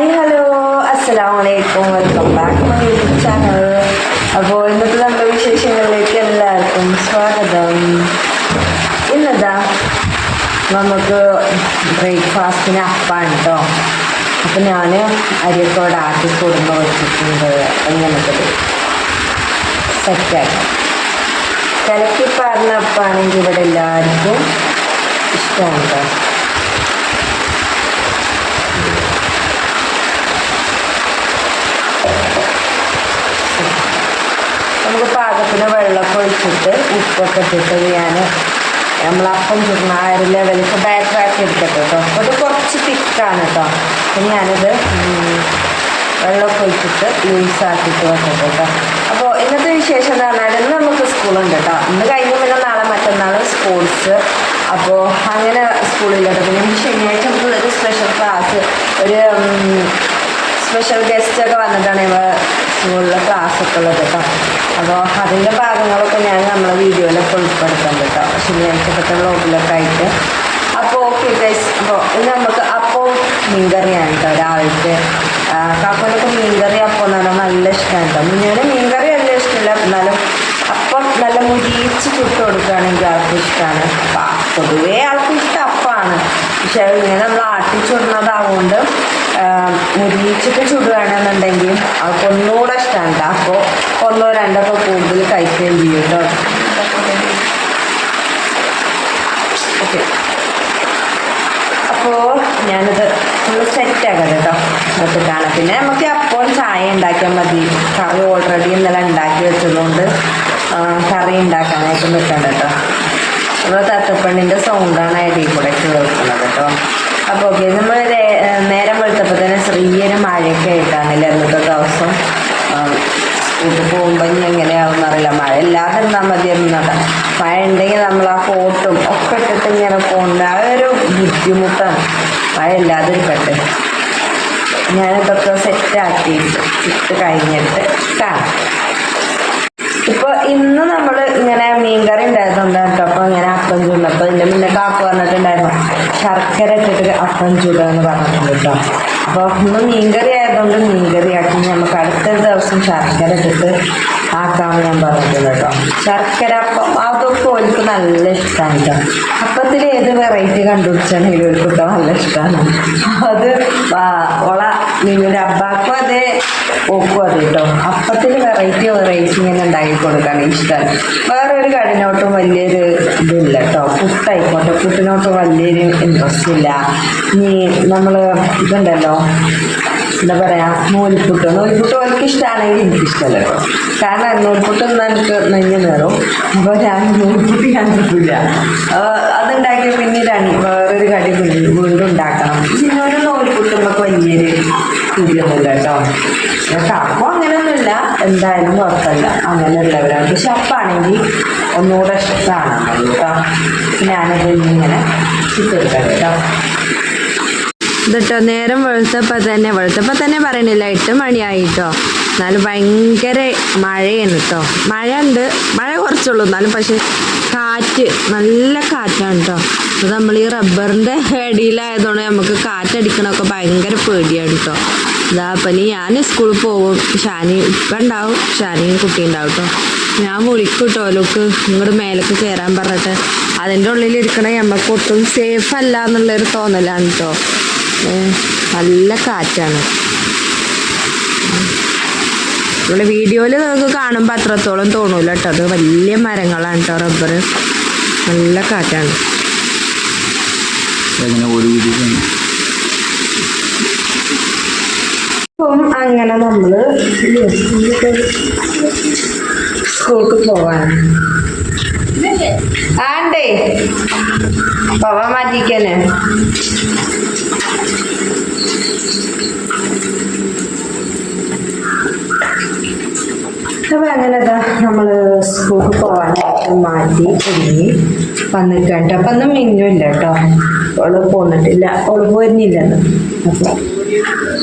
Hi hello. അസ്സലാമു അലൈക്കും welcome back my YouTube channel. അപ്പോൾ ഇന്നത്തെ നമ്മുടെ വിശേഷങ്ങളിലേക്ക് എല്ലാവർക്കും സ്വാഗതം. ഇന്നതാ നമുക്ക് ബ്രേക്ക്ഫാസ്റ്റിന് അപ്പാണ് കേട്ടോ അപ്പം ഞാൻ അരിയൊക്കെ ആക്കി കൊടുമ്പ് വെച്ചിട്ടുണ്ട്. അപ്പം സെറ്റാക്കി. കലക്കി പറഞ്ഞ അപ്പാണെങ്കിൽ ഇവിടെ എല്ലാവർക്കും ഇഷ്ടമാണ് നമുക്ക് പാകത്തിന് വെള്ളമൊക്കെ ഒഴിച്ചിട്ട് ഉപ്പൊക്കെ ഇട്ടിട്ട് ഞാൻ നമ്മൾ അപ്പം ചുരുന്ന ആ ഒരു ലെവലിൽ ബാറ്റർ ആക്കി എടുക്കട്ടെ കേട്ടോ അപ്പോൾ കുറച്ച് തിക്കാണ് കേട്ടോ അപ്പം ഞാനിത് വെള്ളമൊക്കെ ഒഴിച്ചിട്ട് ലൂസ് ആക്കിയിട്ട് വെക്കട്ടെ കേട്ടോ അപ്പോൾ ഇന്നത്തെ വിശേഷം എന്ന് പറഞ്ഞാൽ ഇന്ന് നമുക്ക് സ്കൂളുണ്ട് കേട്ടോ ഇന്ന് കഴിഞ്ഞ പിന്നെ നാളെ മറ്റന്നാൾ സ്പോർട്സ് അപ്പോൾ അങ്ങനെ സ്കൂളില്ല പിന്നെ ശനിയാഴ്ച നമുക്ക് ഒരു സ്പെഷ്യൽ ക്ലാസ് ഒരു സ്പെഷ്യൽ ഗസ്റ്റ് ഒക്കെ വന്നിട്ടാണ് ഇവ സ്കൂളിലെ ക്ലാസ് ഒക്കെ ഉള്ളത് കേട്ടോ. അപ്പോൾ അതിന്റെ ഭാഗങ്ങളൊക്കെ ഞാൻ നമ്മളെ വീഡിയോയിലൊക്കെ ഉൾപ്പെടുത്തുന്നുണ്ട് കേട്ടോ. ശനിയാഴ്ചത്തെ വ്ളോഗിലൊക്കെ ആയിട്ട്. അപ്പോൾ ഓക്കെ ഗൈസ് അപ്പോൾ ഇന്ന് നമുക്ക് അപ്പോൾ മീൻകറിയാണ് കേട്ടോ രാവിലത്തെ. കാക്കോലൊക്കെ കാക്കോനൊക്കെ മീൻകറി അപ്പം എന്ന് പറഞ്ഞാൽ നല്ല ഇഷ്ടമാണ് കേട്ടോ. മുന്നേ മീൻകറി നല്ല ഇഷ്ടമില്ല. എന്നാലും അപ്പം നല്ല മുരിച്ച് ചുട്ട് കൊടുക്കുകയാണെങ്കിൽ ആൾക്ക് ഇഷ്ടമാണ് പൊതുവേ ആൾക്ക് ഇഷ്ടം അപ്പമാണ് പക്ഷേ ഇങ്ങനെ നമ്മൾ ആട്ടി ചുടുന്നതാവുകൊണ്ട് മുരിച്ചിട്ട് ചുടുകയാണെന്നുണ്ടെങ്കിൽ അവർക്ക് ഒന്നുകൂടെ ഇഷ്ടമാണ് അപ്പോൾ ഒന്നോ രണ്ടൊക്കെ കൂടുതൽ കഴിക്കുകയും ചെയ്യും കേട്ടോ ഓക്കെ അപ്പോൾ ഞാനിത് ഫുള്ള് സെറ്റാക്കാം കേട്ടോ എന്നിട്ട് പിന്നെ നമുക്ക് അപ്പോൾ ചായ ഉണ്ടാക്കിയാൽ മതി. കറി ഓൾറെഡി ഇന്നലെ ഉണ്ടാക്കി വെച്ചതുകൊണ്ട് കറി ഉണ്ടാക്കാനായിട്ട് നിൽക്കണ്ട കേട്ടോ നമ്മൾ തത്തപ്പണ്ണിന്റെ സൗണ്ടാണ് അടിയിൽ കൂടെ കേൾക്കുന്നത് കേട്ടോ അപ്പോൾ ഓക്കെ നമ്മൾ മഴയൊക്കെ ആയിട്ടാണല്ലേ അന്നത്തെ ദിവസം ഇത് പോകുമ്പോൾ ഇനി എങ്ങനെയാവും അറിയില്ല. മഴ ഇല്ലാതെ ഇരുന്നാൽ മതി കേട്ടോ മഴ ഉണ്ടെങ്കിൽ നമ്മൾ ആ കോട്ടും ഒക്കെ ഇട്ടിട്ട് ഇങ്ങനെ പോകുന്ന ആ ഒരു ബുദ്ധിമുട്ടാണ്. മഴ ഇല്ലാതെ ഇരിക്കട്ടെ. ഞാനിതൊക്കെ സെറ്റാക്കിയിട്ട് ഇട്ട് കഴിഞ്ഞിട്ട് കാണാം ഇപ്പോൾ ഇന്ന് നമ്മൾ ഇങ്ങനെ മീൻകറി ഉണ്ടായതുകൊണ്ട് കേട്ടോ. അപ്പോൾ ഇങ്ങനെ അപ്പം ചൂടും അപ്പോൾ ഇതിന്റെ മുന്നേ കാപ്പ് പറഞ്ഞിട്ടുണ്ടായിരുന്നു ശർക്കര ഇട്ടിട്ട് അപ്പം ചൂടുക എന്ന് പറഞ്ഞിട്ടുണ്ട് കേട്ടോ. അപ്പോൾ ഇന്ന് മീൻകറി ആയതുകൊണ്ട് മീൻകറി ആക്കി. നമുക്ക് അടുത്ത ദിവസം ശർക്കര ഇട്ടിട്ട് ആക്കാമെന്ന് ഞാൻ പറഞ്ഞിട്ടുണ്ട് കേട്ടോ. ശർക്കര അപ്പം അതൊക്കെ ഓർക്ക് നല്ല ഇഷ്ടമാണ് കേട്ടോ. അപ്പത്തിൽ ഏത് വെറൈറ്റി കണ്ടുപിടിച്ചാണെങ്കിലും ഓർക്ക് കേട്ടോ നല്ല ഇഷ്ടമാണ് അത് ഓള നിങ്ങളുടെ അബ്ബാക്കും അതെ ഓക്കും അതെ കേട്ടോ. അപ്പത്തിൽ വെറൈറ്റി വെറൈറ്റി ഇങ്ങനെ ഉണ്ടാക്കി കൊടുക്കാൻ ഇഷ്ടമാണ് വേറൊരു കടിനോട്ടും വലിയൊരു ഇതില്ല കേട്ടോ. പുട്ടായിക്കോട്ടെ. പുട്ടിനോട്ടും വലിയൊരു ഇൻട്രസ്റ്റ് ഇല്ല. നീ നമ്മൾ ഇതുണ്ടല്ലോ എന്താ പറയാ നൂൽപുട്ട്. നൂൽപുട്ട് എനിക്ക് ഇഷ്ടമാണെങ്കിൽ എനിക്ക് ഇഷ്ടമല്ല കേട്ടോ. കാരണം നൂൽപുട്ട് എനിക്ക് നെഞ്ഞ് നേറും അപ്പോൾ ഞാൻ നൂൽപുട്ട് ഞാൻ കിട്ടില്ല അതുണ്ടാക്കി പിന്നെ രണ്ട് വേറൊരു കടി വീണ്ടും ഉണ്ടാക്കണം. പിന്നെ ഒരു നൂൽപുട്ട് നമുക്ക് വലിയൊരു ഇതൊന്നുമില്ല കേട്ടോ. അപ്പോൾ അങ്ങനെയൊന്നുമില്ല. എന്തായാലും കുഴപ്പമില്ല അങ്ങനെയുള്ളവരാണ്. പക്ഷെ അപ്പാണെങ്കിൽ ഒന്നുകൂടെ ഇഷ്ടമാണ് കേട്ടോ ഞാനത് ഇങ്ങനെ ചിത്രം കേട്ടോ. ഇതിട്ടോ നേരം വെളുത്തപ്പോൾ തന്നെ വെളുത്തപ്പോൾ തന്നെ പറയണില്ല എട്ട് മണിയായിട്ടോ. എന്നാലും ഭയങ്കര മഴയാണ് കേട്ടോ മഴ ഉണ്ട് മഴ കുറച്ചുള്ളൂ എന്നാലും പക്ഷെ കാറ്റ് നല്ല കാറ്റാണ് കേട്ടോ അപ്പോൾ നമ്മൾ ഈ റബ്ബറിന്റെ അടിയിലായതുകൊണ്ട് നമുക്ക് കാറ്റടിക്കണമൊക്കെ ഭയങ്കര പേടിയാണ് കേട്ടോ ഇതാ അപ്പം ഞാൻ സ്കൂളിൽ പോകും. ഷാനി ഇപ്പം ഉണ്ടാവും ഷാനിയും കുട്ടി ഉണ്ടാവും കേട്ടോ ഞാൻ വിളിക്കും കേട്ടോ ലുക്ക് ഇങ്ങോട്ട് മേലേക്ക് കയറാൻ പറഞ്ഞിട്ട്. അതിന്റെ ഉള്ളിൽ ഇരിക്കണേ നമുക്ക് ഒട്ടും സേഫ് അല്ല എന്നുള്ളൊരു തോന്നലാണ് കേട്ടോ നല്ല കാറ്റാണ്. ഇവിടെ വീഡിയോയിൽ നമുക്ക് കാണുമ്പോൾ അത്രത്തോളം തോന്നൂല കേട്ടോ. അത് വലിയ മരങ്ങളാണ് കേട്ടോ റബ്ബർ നല്ല കാറ്റാണ്. അപ്പം അങ്ങനെ നമ്മൾ സ്കൂൾക്ക് പോവാൻ ആണ്ടേ പോവാൻ മാറ്റിക്കന്നെ. അപ്പം അങ്ങനെ നമ്മൾ സ്കൂളിൽ പോവാനായിട്ട് മാറ്റി ഒരുങ്ങി വന്നിട്ടുണ്ട് അപ്പം മിന്നും മിന്നുമില്ല കേട്ടോ അവൾ പോന്നിട്ടില്ല. അവൾ പോരുന്നില്ലെന്ന്. അപ്പൊ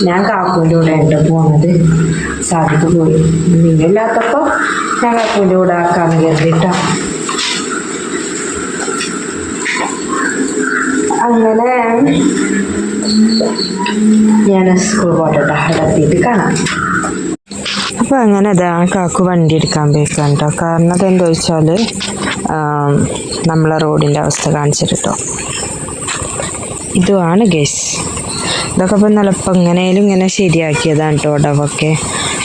ഞാൻ കാക്കൂന്റെ കൂടെ ഉണ്ട് പോന്നത്. സാധിക്ക് പോയി. മിന്നില്ലാത്തപ്പോ ഞാൻ കാക്കൂന്റെ കൂടെ ആക്കാന്ന് കരുതിട്ടോ. അങ്ങനെ ഞാൻ സ്കൂൾ പോട്ടെ അവിടെ എത്തിയിട്ട് കാണാം. അപ്പോൾ അങ്ങനെ അതാ കാക്കു വണ്ടി എടുക്കാൻ പോയിക്കാൻ കേട്ടോ കാരണം അതെന്താ വെച്ചാൽ നമ്മളെ റോഡിന്റെ അവസ്ഥ കാണിച്ചിട്ടോ ഇതുമാണ് ഗസ് ഇതൊക്കെ ഇപ്പം നിലപ്പം എങ്ങനെയും ഇങ്ങനെ ശരിയാക്കിയതാണ് കേട്ടോ ഇടവൊക്കെ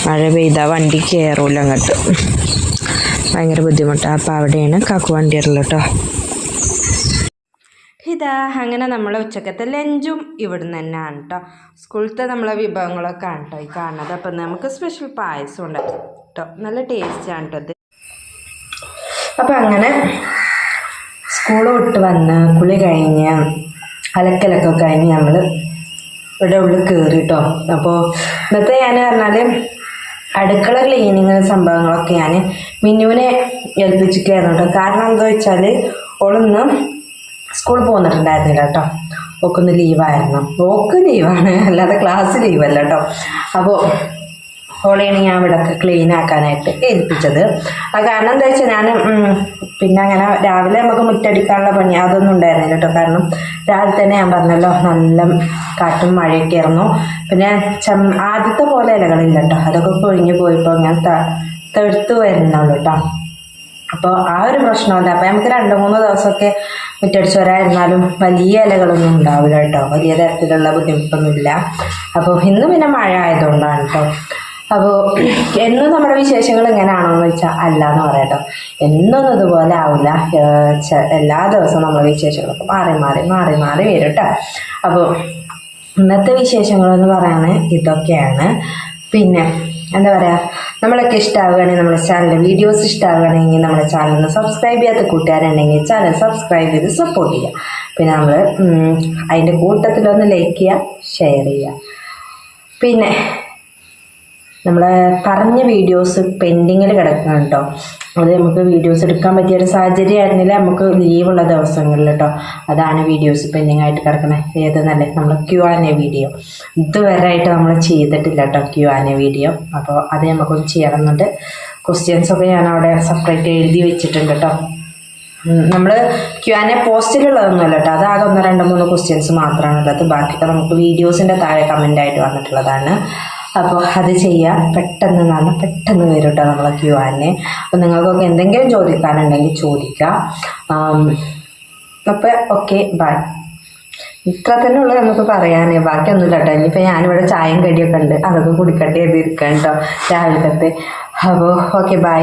മഴ പെയ്താൽ വണ്ടി കയറൂല അങ്ങോട്ട്. ഭയങ്കര ബുദ്ധിമുട്ടാണ് അപ്പോൾ അവിടെയാണ് കാക്കു വണ്ടി ഉള്ളത് കേട്ടോ ഇതാ അങ്ങനെ നമ്മളെ ഉച്ചക്കത്തെ ലഞ്ചും ഇവിടുന്ന് തന്നെയാണ് കേട്ടോ സ്കൂളത്തെ നമ്മളെ വിഭവങ്ങളൊക്കെ ആണ് കേട്ടോ ഈ കാണുന്നത്. അപ്പം നമുക്ക് സ്പെഷ്യൽ പായസം ഉണ്ടാക്കി കേട്ടോ നല്ല ടേസ്റ്റാണ് കേട്ടോ അപ്പം അങ്ങനെ സ്കൂൾ വിട്ട് വന്ന് കുളി കഴിഞ്ഞ് അലക്കലൊക്കെ കഴിഞ്ഞ് നമ്മൾ ഇവിടെ ഉള്ളിൽ കയറി കേട്ടോ അപ്പോൾ ഇന്നത്തെ ഞാൻ പറഞ്ഞാൽ അടുക്കള ക്ലീനിങ് സംഭവങ്ങളൊക്കെ ഞാൻ മിന്നുവിനെ ഏൽപ്പിച്ചിരിക്കുകയായിരുന്നു കേട്ടോ കാരണം എന്താ വെച്ചാൽ ഓളൊന്നും സ്കൂളിൽ പോന്നിട്ടുണ്ടായിരുന്നില്ല കേട്ടോ ഓക്കൊന്ന് ലീവായിരുന്നു ഓക്ക് ലീവാണ് അല്ലാതെ ക്ലാസ് ലീവല്ല കേട്ടോ അപ്പോൾ ഓളെയാണ് ഞാൻ ഇവിടെയൊക്കെ ക്ലീൻ ആക്കാനായിട്ട് ഏൽപ്പിച്ചത്. ആ കാരണം എന്താ വെച്ചാൽ ഞാൻ പിന്നെ അങ്ങനെ രാവിലെ നമുക്ക് മുറ്റടിക്കാനുള്ള പണി അതൊന്നും ഉണ്ടായിരുന്നില്ല കേട്ടോ കാരണം രാവിലെ തന്നെ ഞാൻ പറഞ്ഞല്ലോ നല്ല കാറ്റും മഴയൊക്കെ ആയിരുന്നു. പിന്നെ ചം ആദ്യത്തെ പോലെ ഇലകളില്ല കേട്ടോ അതൊക്കെ പൊഴിഞ്ഞു പോയപ്പോൾ ഞാൻ തെഴുത്ത് വരുന്നുള്ളൂ കേട്ടോ അപ്പോൾ ആ ഒരു പ്രശ്നമില്ല. അപ്പോൾ നമുക്ക് രണ്ട് മൂന്ന് ദിവസമൊക്കെ മുറ്റടിച്ച് വരായിരുന്നാലും വലിയ ഇലകളൊന്നും ഉണ്ടാവില്ല കേട്ടോ. വലിയ തരത്തിലുള്ള ബുദ്ധിമുട്ടൊന്നുമില്ല. അപ്പോൾ ഇന്ന് പിന്നെ മഴ ആയതുകൊണ്ടാണ് കേട്ടോ. അപ്പോൾ എന്നും നമ്മുടെ വിശേഷങ്ങൾ എങ്ങനെയാണോ എന്ന് വെച്ചാൽ അല്ല എന്ന് പറയാം കേട്ടോ. എന്നൊന്നും ഇതുപോലെ ആവില്ല. എല്ലാ ദിവസവും നമ്മുടെ വിശേഷങ്ങളൊക്കെ മാറി മാറി മാറി മാറി വരും കേട്ടോ. അപ്പോൾ ഇന്നത്തെ വിശേഷങ്ങളെന്ന് പറയുന്നത് ഇതൊക്കെയാണ്. പിന്നെ എന്താ പറയുക നമ്മളൊക്കെ ഇഷ്ടമാവുകയാണെങ്കിൽ നമ്മുടെ ചാനൽ വീഡിയോസ് ഇഷ്ടമാവുകയാണെങ്കിൽ നമ്മുടെ ചാനലിന് സബ്സ്ക്രൈബ് ചെയ്യാത്ത കൂട്ടുകാരുണ്ടെങ്കിൽ ചാനൽ സബ്സ്ക്രൈബ് ചെയ്ത് സപ്പോർട്ട് ചെയ്യുക. പിന്നെ നമ്മൾ അതിന്റെ കൂട്ടത്തിലൊന്ന് ലൈക്ക് ചെയ്യുക ഷെയർ ചെയ്യുക. പിന്നെ നമ്മൾ പറഞ്ഞ വീഡിയോസ് പെൻഡിങ്ങിൽ കിടക്കണം കേട്ടോ അത് നമുക്ക് വീഡിയോസ് എടുക്കാൻ പറ്റിയ ഒരു സാഹചര്യം ആയിരുന്നില്ല നമുക്ക് ലീവുള്ള ദിവസങ്ങളിൽ കേട്ടോ അതാണ് വീഡിയോസ് പെൻഡിങ് ആയിട്ട് കിടക്കുന്നത് ഏതെന്നല്ലേ നമ്മൾ ക്യു ആൻ എ വീഡിയോ ഇതുവരെ ആയിട്ട് നമ്മൾ ചെയ്തിട്ടില്ല കേട്ടോ ക്യു ആൻ എ വീഡിയോ അപ്പോൾ അത് നമുക്കൊന്ന് ചെയ്യണമെന്നുണ്ട്. ക്വസ്റ്റ്യൻസൊക്കെ ഞാൻ അവിടെ സെപ്പറേറ്റ് എഴുതി വെച്ചിട്ടുണ്ട് കേട്ടോ നമ്മൾ ക്യു ആൻ എ പോസ്റ്റിലുള്ളതൊന്നുമല്ല കേട്ടോ അതാകെ ഒന്ന് രണ്ട് മൂന്ന് ക്വസ്റ്റ്യൻസ് മാത്രമാണ് ഉള്ളത്. ബാക്കിയൊക്കെ നമുക്ക് വീഡിയോസിന്റെ താഴെ കമന്റ് ആയിട്ട് വന്നിട്ടുള്ളതാണ്. അപ്പോൾ അത് ചെയ്യുക പെട്ടെന്ന് നല്ല പെട്ടെന്ന് വരും കേട്ടോ നമ്മളെ ക്യൂ എ അപ്പോൾ നിങ്ങൾക്കൊക്കെ എന്തെങ്കിലും ചോദിക്കാനുണ്ടെങ്കിൽ ചോദിക്കാം. അപ്പോൾ ഓക്കെ ബൈ. ഇത്ര തന്നെ ഉള്ളു നമുക്ക് പറയാനേ. ബാക്കിയൊന്നും കേട്ടോ ഇനിയിപ്പോൾ ഞാനിവിടെ ചായയും കടിയൊക്കെ ഉണ്ട്. അതൊക്കെ കുടിക്കട്ടെ ചെയ്തിരിക്കാം കേട്ടോ രാവിലത്തെ. അപ്പോൾ ഓക്കെ ബൈ.